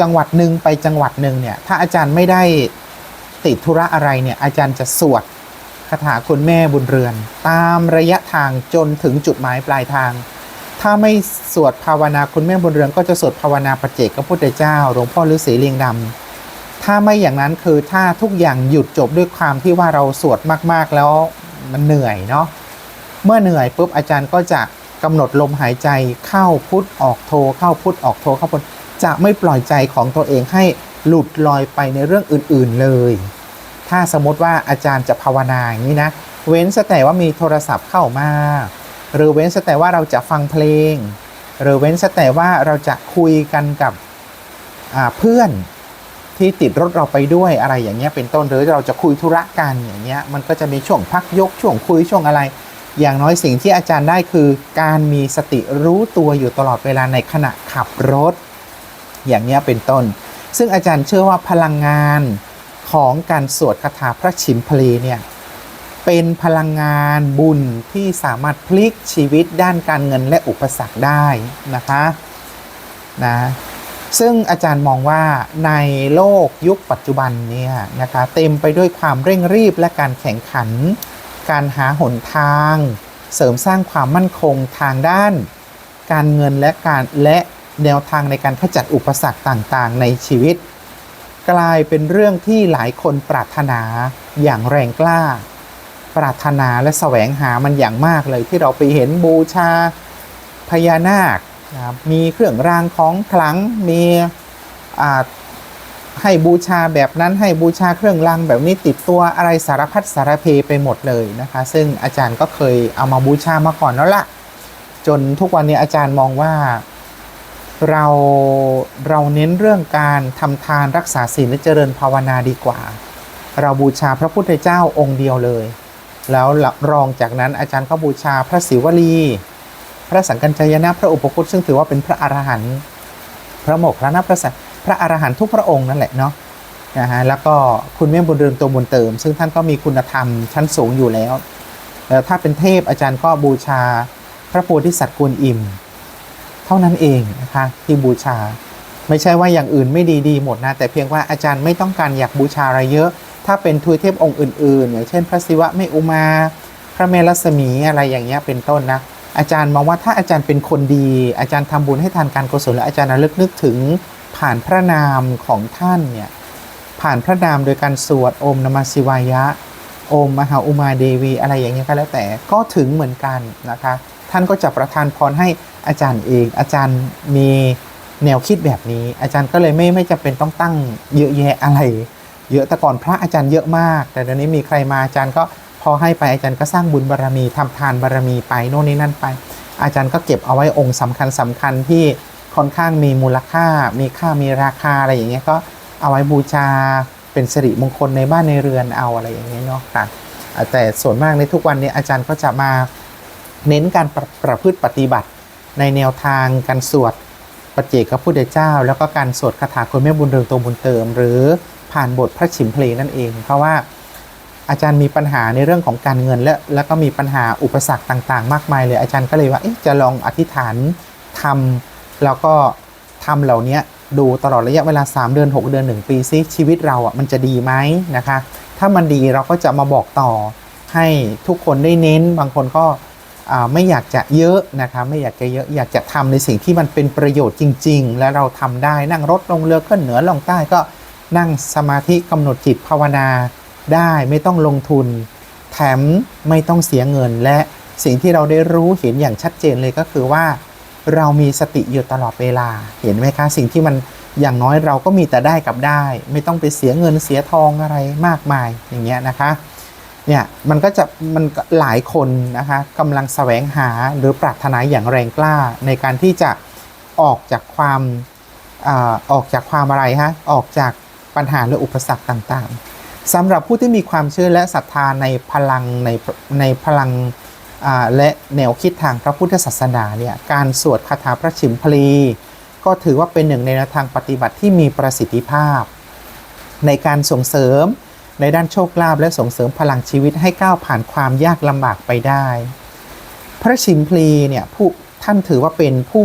จังหวัดหนึ่งไปจังหวัดหนึ่งเนี่ยถ้าอาจารย์ไม่ได้ติดธุระอะไรเนี่ยอาจารย์จะสวดคาถาคุณแม่บุญเรือน ตามระยะทางจนถึงจุดหมายปลายทาง ถ้าไม่สวดภาวนาคุณแม่บุญเรือน ก็จะสวดภาวนาปเจกพระพุทธเจ้าหลวงพ่อฤาษีเลียงดำถ้าไม่อย่างนั้นคือถ้าทุกอย่างหยุดจบด้วยความที่ว่าเราสวดมากๆแล้วมันเหนื่อยเนาะเมื่อเหนื่อยปุ๊บอาจารย์ก็จะ กำหนดลมหายใจเข้าพุทออกโทเข้าพุทออกโทเข้าพุทจะไม่ปล่อยใจของตัวเองให้หลุดลอยไปในเรื่องอื่นๆเลย ถ้าสมมติว่าอาจารย์จะภาวนาอย่างนี้นะ เว้นแต่ว่ามีโทรศัพท์เข้ามา หรือเว้นแต่ว่าเราจะฟังเพลง หรือเว้นแต่ว่าเราจะคุยกันกับเพื่อนที่ติดรถเราไปด้วยอะไรอย่างเงี้ยเป็นต้นหรือเราจะคุยธุระกันอย่างเงี้ยมันก็จะมีช่วงพักยกช่วงคุยช่วงอะไร อย่างน้อยสิ่งที่อาจารย์ได้คือการมีสติรู้ตัวอยู่ตลอดเวลาในขณะขับรถ อย่างเงี้เป็นต้น ซึ่งอาจารย์เชื่อว่าพลังงานของการสวดคาถาพระฉิมพลีเนี่ยเป็นพลังงานบุญที่สามารถพลิกชีวิตด้านการเงินและอุปสรรคได้นะคะนะซึ่งอาจารย์มองว่าในโลกยุคปัจจุบันเนี่ยนะคะเต็มไปด้วยความเร่งรีบและการแข่งขัน การหาหนทาง เสริมสร้างความมั่นคงทางด้าน การเงินและการและแนวทางในการขจัดอุปสรรคต่างๆ ในชีวิต กลายเป็นเรื่องที่หลายคนปรารถนาอย่างแรงกล้า ปรารถนาและแสวงหามันอย่างมากเลยที่เราไปเห็นบูชาพญานาค มีเครื่องรางของขลังมี ให้บูชาแบบนั้นให้บูชาเครื่องรางแบบนี้ติดตัวอะไรสารพัดสารเพไปหมดเลยนะคะ ซึ่งอาจารย์ก็เคยเอามาบูชามาก่อนแล้วละจนทุกวันนี้อาจารย์มองว่าเราเราเน้นเรื่องการทำทานรักษาศีลและเจริญภาวนาดีกว่า เราบูชาพระพุทธเจ้าองค์เดียวเลย แล้วรองจากนั้นอาจารย์ก็บูชาพระศิวลี พระสังกัญจายนะพระอุปคุตซึ่งถือว่าเป็นพระอรหันต์พระโมกขลานะพระสัง พระอรหันต์ทุกพระองค์นั่นแหละเนาะนะฮะแล้วก็คุณแม่บุญเรืองตัวบุญเติม ซึ่งท่านก็มีคุณธรรมชั้นสูงอยู่แล้วแล้วถ้าเป็นเทพอาจารย์ก็บูชาพระโพธิสัตว์กวนอิมเท่านั้นเองนะคะที่บูชา ไม่ใช่ว่าอย่างอื่นไม่ดีดีหมดนะ แต่เพียงว่าอาจารย์ไม่ต้องการอยากบูชาอะไรเยอะ ถ้าเป็นทวยเทพองค์อื่นๆ อย่างเช่น พระศิวะเมอุมา พระเมรัศมีอะไรอย่างเงี้ยเป็นต้นนะอาจารย์มองว่าถ้าอาจารย์เป็นคนดี อาจารย์ทำบุญให้ทานการกุศลและอาจารย์ระลึกนึกถึง ผ่านพระนามของท่านเนี่ยผ่านพระนามโดยการสวดอมนมศิวายะอมมหาอุมาเดวี อะไรอย่างเงี้ยก็แล้วแต่ก็ถึงเหมือนกันนะคะท่านก็จะประทานพรให้อาจารย์เอง อาจารย์มีแนวคิดแบบนี้ อาจารย์ก็เลยไม่ไม่จำเป็นต้องตั้งเยอะแยะอะไร เยอะแต่ก่อนพระอาจารย์เยอะมาก แต่เดี๋ยวนี้มีใครมาอาจารย์ก็พอให้ไปอาจารย์ก็สร้างบุญบารรมีทำทานบารรมีไปโน่นนี่นั่นไป อาจารย์ก็เก็บเอาไว้องค์สำคัญสำคัญที่ ค่อนข้างมีมูลค่า มีค่ามีราคาอะไรอย่างเงี้ยก็เอาไว้บูชาเป็นสิริมงคลในบ้านในเรือนเอาอะไรอย่างเงี้ยเนาะค่ะแต่ส่วนมากในทุกวันนี้อาจารย์ก็จะมาเน้นการประประพฤติปฏิบัติในแนวทางการสวดปัจเจกพระพุทธเจ้า แล้วก็การสวดคาถาคุณแม่บุญเรืองตัวบุญเติม หรือผ่านบทพระฉิมเพลงนั่นเอง เพราะว่าอาจารย์มีปัญหาในเรื่องของการเงินและแล้วก็มีปัญหาอุปสรรคต่าง ๆ มากมายเลยอาจารย์ก็เลยว่าจะลองอธิษฐานทำ แล้วก็ทำเหล่านี้ดูตลอดระยะเวลา 3 เดือน 6 เดือน 1 ปีซิชีวิตเราอะมันจะดีไหมนะคะ ถ้ามันดีเราก็จะมาบอกต่อให้ทุกคนได้เน้นบางคนก็ไม่อยากจะเยอะนะคะไม่อยากจะเยอะอยากจะทำในสิ่งที่มันเป็นประโยชน์จริง ๆ และเราทำได้นั่งรถลงเรือขึ้นเหนือลงใต้ก็นั่งสมาธิกำหนดจิตภาวนาได้ไม่ต้องลงทุน แถมไม่ต้องเสียเงินและสิ่งที่เราได้รู้เห็นอย่างชัดเจนเลยก็คือว่า เรามีสติอยู่ตลอดเวลา เห็นไหมคะสิ่งที่มันอย่างน้อยเราก็มีแต่ได้กับได้ ไม่ต้องไปเสียเงินเสียทองอะไรมากมายอย่างเงี้ยนะคะเนี่ยมันก็จะมันหลายคนนะคะกำลังแสวงหาหรือปรารถนาอย่างแรงกล้าในการที่จะออกจากความออกจากความอะไรฮะออกจากปัญหาหรืออุปสรรคต่างๆสำหรับผู้ที่มีความเชื่อและศรัทธาในพลังในในพลัง และแนวคิดทางพระพุทธศาสนาเนี่ยการสวดคาถาพระชิมพลี ก็ถือว่าเป็นหนึ่งในแนวทางปฏิบัติที่มีประสิทธิภาพ ในการส่งเสริมในด้านโชคลาภและส่งเสริมพลังชีวิตให้ก้าวผ่านความยากลำบากไปได้ พระชิมพลีเนี่ยผู้ท่านถือว่าเป็นผู้